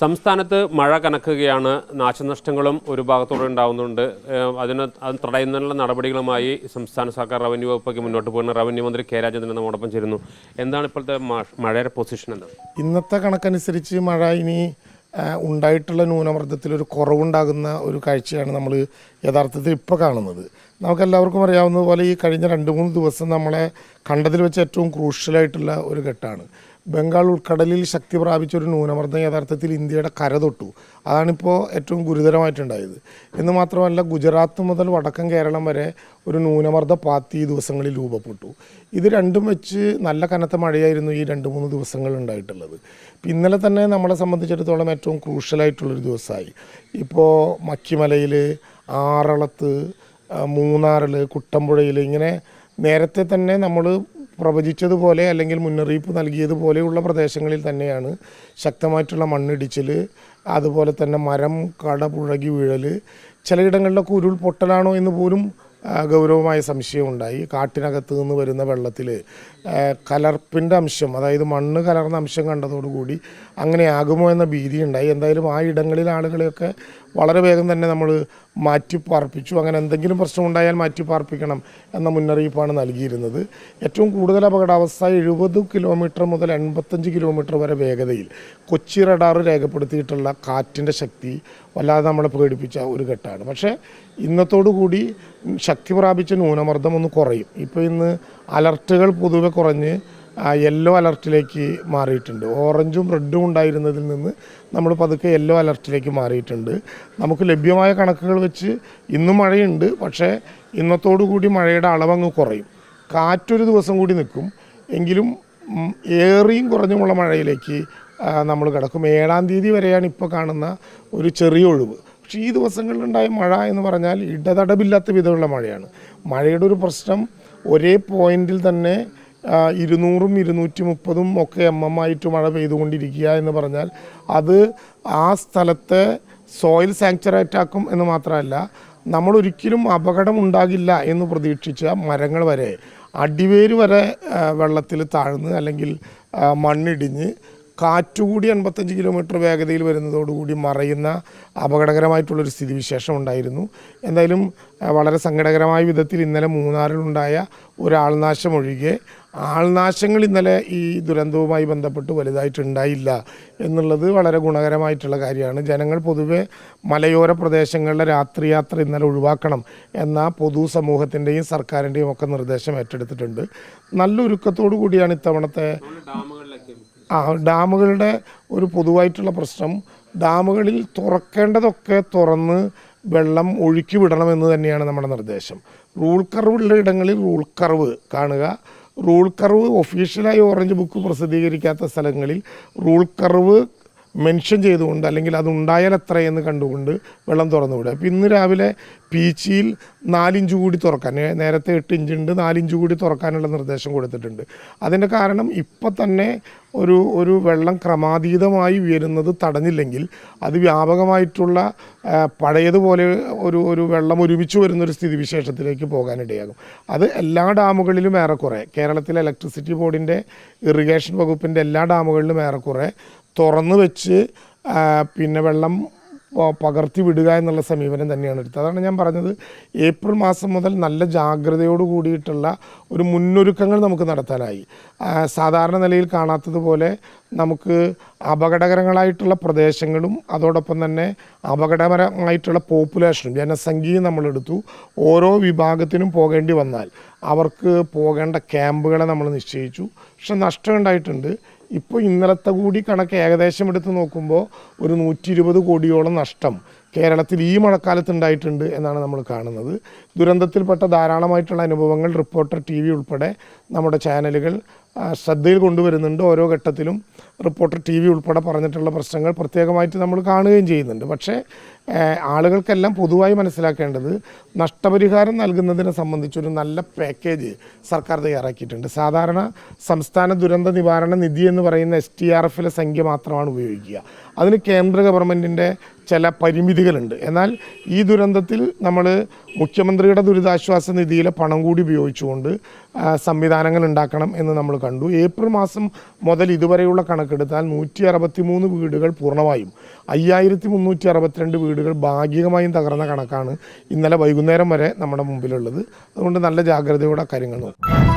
സംസ്ഥാനത്ത് മഴ കനക്കുകയാണ്. നാശനഷ്ടങ്ങളും ഒരു ഭാഗത്തോടെ ഉണ്ടാകുന്നുണ്ട് അതിന് അത് തടയുന്നതിനുള്ള നടപടികളുമായി സംസ്ഥാന സർക്കാർ റവന്യൂ വകുപ്പൊക്കെ മുന്നോട്ട് പോകുന്ന. റവന്യൂ മന്ത്രി കെ രാജേന്ദ്രൻ നമ്മോടൊപ്പം ചേരുന്നു. എന്താണ് ഇപ്പോഴത്തെ മഴയുടെ പൊസിഷൻ എന്ന്? ഇന്നത്തെ കണക്കനുസരിച്ച് മഴ ഇനി ഉണ്ടായിട്ടുള്ള ന്യൂനമർദ്ദത്തിൽ ഒരു കുറവുണ്ടാകുന്ന ഒരു കാഴ്ചയാണ് നമ്മൾ യഥാർത്ഥത്തിൽ ഇപ്പോൾ കാണുന്നത്. നമുക്കെല്ലാവർക്കും അറിയാവുന്നതുപോലെ ഈ കഴിഞ്ഞ രണ്ട് മൂന്ന് ദിവസം നമ്മളെ കണ്ടതിൽ വെച്ച് ഏറ്റവും ക്രൂഷ്യലായിട്ടുള്ള ഒരു ഘട്ടമാണ്. ബംഗാൾ ഉൾക്കടലിൽ ശക്തി പ്രാപിച്ച ഒരു ന്യൂനമർദ്ദം യഥാർത്ഥത്തിൽ ഇന്ത്യയുടെ കര തൊട്ടു. അതാണിപ്പോൾ ഏറ്റവും ഗുരുതരമായിട്ടുണ്ടായത്. എന്ന് മാത്രമല്ല ഗുജറാത്ത് മുതൽ വടക്കൻ കേരളം വരെ ഒരു ന്യൂനമർദ്ദ പാത്തി ഈ ദിവസങ്ങളിൽ രൂപപ്പെട്ടു. ഇത് രണ്ടും വെച്ച് നല്ല കനത്ത മഴയായിരുന്നു ഈ രണ്ട് മൂന്ന് ദിവസങ്ങൾ ഉണ്ടായിട്ടുള്ളത്. ഇന്നലെ തന്നെ നമ്മളെ സംബന്ധിച്ചിടത്തോളം ഏറ്റവും ക്രൂഷ്യലായിട്ടുള്ളൊരു ദിവസമായി. ഇപ്പോൾ മക്കിമലയിൽ ആറളത്ത് മൂന്നാറിൽ കുട്ടമ്പുഴയിൽ ഇങ്ങനെ നേരത്തെ തന്നെ നമ്മൾ പ്രവചിച്ചതുപോലെ അല്ലെങ്കിൽ മുന്നറിയിപ്പ് നൽകിയതുപോലെയുള്ള പ്രദേശങ്ങളിൽ തന്നെയാണ് ശക്തമായിട്ടുള്ള മണ്ണിടിച്ചിൽ അതുപോലെ തന്നെ മരം കട പുഴകി വീഴൽ. ചിലയിടങ്ങളിലൊക്കെ ഉരുൾപൊട്ടലാണോ എന്ന് പോലും ഗൗരവമായ സംശയമുണ്ടായി. കാട്ടിനകത്ത് നിന്ന് വരുന്ന വെള്ളത്തിൽ കലർപ്പിന്റെ അംശം അതായത് മണ്ണ് കലർന്ന അംശം കണ്ടതോടുകൂടി അങ്ങനെ ആകുമോ എന്ന ഭീതി ഉണ്ടായി എന്തായാലും ആ ഇടങ്ങളിൽ ആളുകളെയൊക്കെ വളരെ വേഗം തന്നെ നമ്മൾ മാറ്റി പാർപ്പിച്ചു അങ്ങനെ എന്തെങ്കിലും പ്രശ്നമുണ്ടായാൽ മാറ്റി പാർപ്പിക്കണം എന്ന മുന്നറിയിപ്പാണ് നൽകിയിരുന്നത്. ഏറ്റവും കൂടുതൽ അപകടാവസ്ഥ എഴുപത് കിലോമീറ്റർ മുതൽ എൺപത്തഞ്ച് കിലോമീറ്റർ വരെ വേഗതയിൽ കൊച്ചി റഡാർ രേഖപ്പെടുത്തിയിട്ടുള്ള കാറ്റിന്റെ ശക്തി വല്ലാതെ നമ്മളെ പേടിപ്പിച്ച ഒരു ഘട്ടമാണ്. പക്ഷേ ഇന്നത്തോടു കൂടി ശക്തി പ്രാപിച്ച ന്യൂനമർദ്ദം ഒന്ന് കുറയും. ഇപ്പോൾ ഇന്ന് അലർട്ടുകൾ പൊതുവെ കുറഞ്ഞ് യെല്ലോ അലർട്ടിലേക്ക് മാറിയിട്ടുണ്ട്. ഓറഞ്ചും റെഡും ഉണ്ടായിരുന്നതിൽ നിന്ന് നമ്മൾ പതുക്കെ യെല്ലോ അലർട്ടിലേക്ക് മാറിയിട്ടുണ്ട്. നമുക്ക് ലഭ്യമായ കണക്കുകൾ വെച്ച് ഇന്നും മഴയുണ്ട്. പക്ഷേ ഇന്നത്തോടു കൂടി മഴയുടെ അളവങ്ങ് കുറയും. കാറ്റൊരു ദിവസം കൂടി നിൽക്കും. എങ്കിലും ഏറിയും കുറഞ്ഞുമുള്ള മഴയിലേക്ക് നമ്മൾ കിടക്കും. ഏഴാം തീയതി വരെയാണ് ഇപ്പോൾ കാണുന്ന ഒരു ചെറിയ ഒഴിവ്. പക്ഷേ ഈ ദിവസങ്ങളിലുണ്ടായ മഴ എന്ന് പറഞ്ഞാൽ ഇടതടവില്ലാത്ത വിധമുള്ള മഴയാണ്. മഴയുടെ ഒരു പ്രശ്നം ഒരേ പോയിന്റിൽ തന്നെ ഇരുന്നൂറും ഇരുന്നൂറ്റി മുപ്പതും ഒക്കെ എം എം ആയിട്ട് മഴ പെയ്തുകൊണ്ടിരിക്കുക എന്ന് പറഞ്ഞാൽ അത് ആ സ്ഥലത്തെ സോയിൽ സാങ്ചറേറ്റ് എന്ന് മാത്രമല്ല നമ്മൾ ഒരിക്കലും അപകടം ഉണ്ടാകില്ല എന്ന് പ്രതീക്ഷിച്ച മരങ്ങൾ വരെ അടിവേര് വരെ വെള്ളത്തിൽ താഴ്ന്ന് അല്ലെങ്കിൽ മണ്ണിടിഞ്ഞ് കാറ്റുകൂടി അൻപത്തഞ്ച് കിലോമീറ്റർ വേഗതയിൽ വരുന്നതോടുകൂടി മറയുന്ന അപകടകരമായിട്ടുള്ളൊരു സ്ഥിതിവിശേഷം ഉണ്ടായിരുന്നു. എന്തായാലും വളരെ സങ്കടകരമായ വിധത്തിൽ ഇന്നലെ മൂന്നാറിലുണ്ടായ ഒരു ആൾനാശം ഒഴികെ ആൾനാശങ്ങൾ ഇന്നലെ ഈ ദുരന്തവുമായി ബന്ധപ്പെട്ട് വലുതായിട്ടുണ്ടായില്ല എന്നുള്ളത് വളരെ ഗുണകരമായിട്ടുള്ള കാര്യമാണ്. ജനങ്ങൾ പൊതുവെ മലയോര പ്രദേശങ്ങളിലെ രാത്രിയാത്ര ഇന്നലെ ഒഴിവാക്കണം എന്ന പൊതു സമൂഹത്തിന്റെയും സർക്കാരിന്റെയും ഒക്കെ നിർദ്ദേശം ഏറ്റെടുത്തിട്ടുണ്ട്. നല്ല ഒരുക്കത്തോടു കൂടിയാണ് ഇത്തവണത്തെ ആ ഡാമുകളുടെ ഒരു പൊതുവായിട്ടുള്ള പ്രശ്നം ഡാമുകളിൽ തുറക്കേണ്ടതൊക്കെ തുറന്ന് വെള്ളം ഒഴുക്കി വിടണമെന്ന് തന്നെയാണ് നമ്മുടെ നിർദ്ദേശം. റൂൾ കർവുള്ള ഇടങ്ങളിൽ റൂൾ കർവ് കാണുക. റൂൾ കർവ് ഒഫീഷ്യലായി ഓറഞ്ച് ബുക്ക് പ്രസിദ്ധീകരിക്കാത്ത സ്ഥലങ്ങളിൽ റൂൾ കർവ് മെൻഷൻ ചെയ്തുകൊണ്ട് അല്ലെങ്കിൽ അത് ഉണ്ടായാൽ എത്രയെന്ന് കണ്ടുകൊണ്ട് വെള്ളം തുറന്നു വിടുക. അപ്പോൾ ഇന്ന് രാവിലെ പീച്ചിയിൽ നാലിഞ്ച് കൂടി തുറക്കാൻ. നേരത്തെ എട്ട് ഇഞ്ചുണ്ട് നാലിഞ്ച് കൂടി തുറക്കാനുള്ള നിർദ്ദേശം കൊടുത്തിട്ടുണ്ട്. അതിന്റെ കാരണം ഇപ്പം തന്നെ ഒരു ഒരു വെള്ളം ക്രമാതീതമായി ഉയരുന്നത് തടഞ്ഞില്ലെങ്കിൽ അത് വ്യാപകമായിട്ടുള്ള പഴയതുപോലെ ഒരു ഒരു വെള്ളം ഒരുമിച്ച് വരുന്നൊരു സ്ഥിതിവിശേഷത്തിലേക്ക് പോകാനിടയാകും. അത് എല്ലാ ഡാമുകളിലും ഏറെക്കുറെ കേരളത്തിലെ ഇലക്ട്രിസിറ്റി ബോർഡിന്റെ ഇറിഗേഷൻ വകുപ്പിന്റെ എല്ലാ ഡാമുകളിലും ഏറെക്കുറെ തുറന്നു വെച്ച് പിന്നെ വെള്ളം പകർത്തി വിടുക എന്നുള്ള സമീപനം തന്നെയാണ് എടുത്തത്. അതാണ് ഞാൻ പറഞ്ഞത്. ഏപ്രിൽ മാസം മുതൽ നല്ല ജാഗ്രതയോട് കൂടിയിട്ടുള്ള ഒരു മുന്നൊരുക്കങ്ങൾ നമുക്ക് നടത്താനായി. സാധാരണ നിലയിൽ കാണാത്തതുപോലെ നമുക്ക് അപകടകരങ്ങളായിട്ടുള്ള പ്രദേശങ്ങളും അതോടൊപ്പം തന്നെ അപകടകരമായിട്ടുള്ള പോപ്പുലേഷനും ജനസംഖ്യയും നമ്മളെടുത്തു. ഓരോ വിഭാഗത്തിനും പോകേണ്ടി വന്നാൽ അവർക്ക് പോകേണ്ട ക്യാമ്പുകളെ നമ്മൾ നിശ്ചയിച്ചു. പക്ഷെ നഷ്ടം ഉണ്ടായിട്ടുണ്ട്. ഇപ്പോൾ ഇന്നലത്തെ കൂടി കണക്ക് ഏകദേശം എടുത്ത് നോക്കുമ്പോൾ ഒരു നൂറ്റി ഇരുപത് കോടിയോളം നഷ്ടം കേരളത്തിൽ ഈ മഴക്കാലത്ത് ഉണ്ടായിട്ടുണ്ട് എന്നാണ് നമ്മൾ കാണുന്നത്. ദുരന്തത്തിൽപ്പെട്ട ധാരാളമായിട്ടുള്ള അനുഭവങ്ങൾ റിപ്പോർട്ടർ ടി വി ഉൾപ്പെടെ നമ്മുടെ ചാനലുകൾ ശ്രദ്ധയിൽ കൊണ്ടുവരുന്നുണ്ട്. ഓരോ ഘട്ടത്തിലും റിപ്പോർട്ടർ ടി വി ഉൾപ്പെടെ പറഞ്ഞിട്ടുള്ള പ്രശ്നങ്ങൾ പ്രത്യേകമായിട്ട് നമ്മൾ കാണുകയും ചെയ്യുന്നുണ്ട്. പക്ഷേ ആളുകൾക്കെല്ലാം പൊതുവായി മനസ്സിലാക്കേണ്ടത് നഷ്ടപരിഹാരം നൽകുന്നതിനെ സംബന്ധിച്ചൊരു നല്ല പാക്കേജ് സർക്കാർ തയ്യാറാക്കിയിട്ടുണ്ട്. സാധാരണ സംസ്ഥാന ദുരന്ത നിവാരണ നിധി എന്ന് പറയുന്ന എസ് ടി ആർ എഫിലെ സംഖ്യ മാത്രമാണ് ഉപയോഗിക്കുക. അതിന് കേന്ദ്ര ഗവൺമെന്റിന്റെ ചില പരിമിതികളുണ്ട്. എന്നാൽ ഈ ദുരന്തത്തിൽ നമ്മൾ മുഖ്യമന്ത്രിയുടെ ദുരിതാശ്വാസ നിധിയിലെ പണം കൂടി ഉപയോഗിച്ചുകൊണ്ട് സംവിധാനങ്ങൾ ഉണ്ടാക്കണം എന്ന് നമ്മൾ കണ്ടു. ഏപ്രിൽ മാസം മുതൽ ഇതുവരെയുള്ള കണക്കെടുത്താൽ നൂറ്റി അറുപത്തി മൂന്ന് വീടുകൾ പൂർണമായും. അയ്യായിരത്തി മുന്നൂറ്റി അറുപത്തിരണ്ട് വീടുകൾ ഭാഗികമായും തകർന്ന കണക്കാണ് ഇന്നലെ വൈകുന്നേരം വരെ നമ്മുടെ മുമ്പിലുള്ളത്. അതുകൊണ്ട് നല്ല ജാഗ്രതയോടെ കാര്യങ്ങൾ നോക്കും.